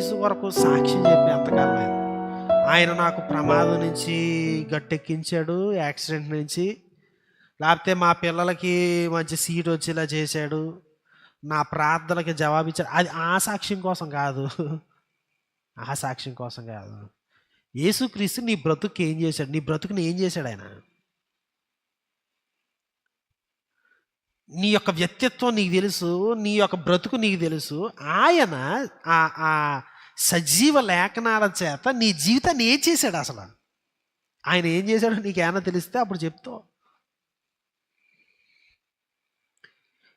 క్రీస్తు వరకు సాక్ష్యం చెప్పి ఎంతకాలం ఆయన నాకు ప్రమాదం నుంచి గట్టెక్కించాడు యాక్సిడెంట్ నుంచి. లేకపోతే మా పిల్లలకి మంచి సీట్ వచ్చేలా చేశాడు. నా ప్రార్థనకి జవాబిచ్చాడు. అది ఆ సాక్ష్యం కోసం కాదు. ఆ సాక్ష్యం కోసం కాదు. యేసుక్రీస్తు నీ బ్రతుకు ఏం చేశాడు? నీ బ్రతుకుని ఏం చేశాడు ఆయన? నీ యొక్క వ్యక్తిత్వం నీకు తెలుసు నీ యొక్క బ్రతుకు నీకు తెలుసు. ఆయన ఆ ఆ సజీవ లేఖనాల చేత నీ జీవితాన్ని ఏం చేశాడు అసలు? ఆయన ఏం చేశాడో నీకేమైనా తెలిస్తే అప్పుడు చెప్తావు.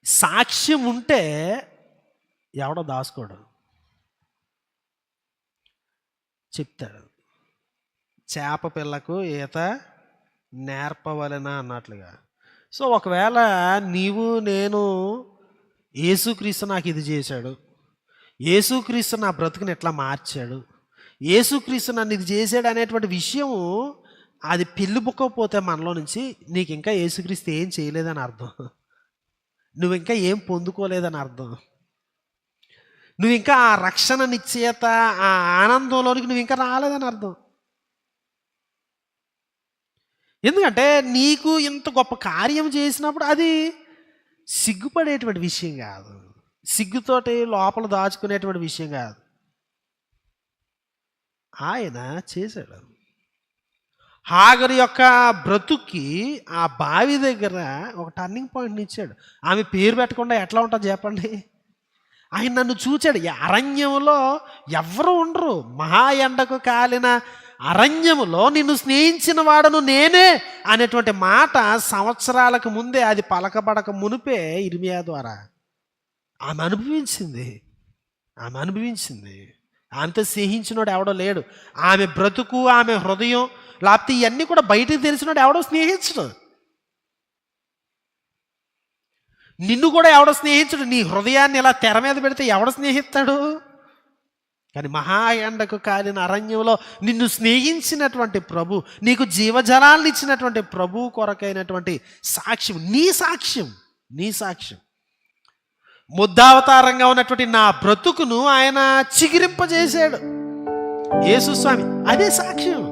సాక్ష్యం ఉంటే ఎవడో దాసుకోడు చెప్తాడు. చేప పిల్లకు ఈత నేర్పవలెనా అన్నట్లుగా. సో ఒకవేళ నీవు నేను యేసుక్రీస్తు నాకు ఇది చేశాడు. యేసుక్రీస్తు నా బ్రతుకుని ఎట్లా మార్చాడు? యేసుక్రీస్తు నన్ను ఇది చేశాడు అనేటువంటి విషయము అది పిల్లి మనలో నుంచి నీకు ఇంకా యేసుక్రీస్తు ఏం చేయలేదని అర్థం. నువ్వు ఇంకా ఏం పొందుకోలేదని అర్థం. నువ్వు ఇంకా ఆ రక్షణ నిశ్చయత ఆ ఆనందంలోనికి నువ్వు ఇంకా రాలేదని అర్థం. ఎందుకంటే నీకు ఇంత గొప్ప కార్యం చేసినప్పుడు అది సిగ్గుపడేటువంటి విషయం కాదు. సిగ్గుతోటి లోపల దాచుకునేటువంటి విషయం కాదు. ఆయన చేశాడు హాగరి యొక్క బ్రతుక్కి ఆ బావి దగ్గర ఒక టర్నింగ్ పాయింట్ని ఇచ్చాడు ఆమె పేరు పెట్టకుండా ఎట్లా ఉంటుంది చెప్పండి? ఆయన నన్ను చూచాడు. ఈ అరణ్యంలో ఎవరు ఉండరు. మహా ఎండకు కాలిన అరణ్యములో నిన్ను స్నేహించిన వాడను నేనే అనేటువంటి మాట సంవత్సరాలకు ముందే అది పలకబడక మునిపే ఇర్మియా ద్వారా ఆమె అనుభవించింది. ఆమె అనుభవించింది. ఆమెతో స్నేహించినోడు ఎవడో లేడు. ఆమె బ్రతుకు ఆమె హృదయం లేకపోతే ఇవన్నీ కూడా బయటకు తెలిసినోడు ఎవడో స్నేహించడు. నిన్ను కూడా ఎవడో స్నేహించడు. నీ హృదయాన్ని ఇలా తెర మీద పెడితే ఎవడ స్నేహిస్తాడు? కానీ మహాయండకు కాలిన అరణ్యంలో నిన్ను స్నేహించినటువంటి ప్రభు నీకు జీవజలాలను ఇచ్చినటువంటి ప్రభు కొరకైనటువంటి సాక్ష్యం. నీ సాక్ష్యం. నీ సాక్ష్యం. ముద్దావతారంగా ఉన్నటువంటి నా బ్రతుకును ఆయన చిగిరింపజేశాడు. యేసు స్వామి అదే సాక్ష్యం.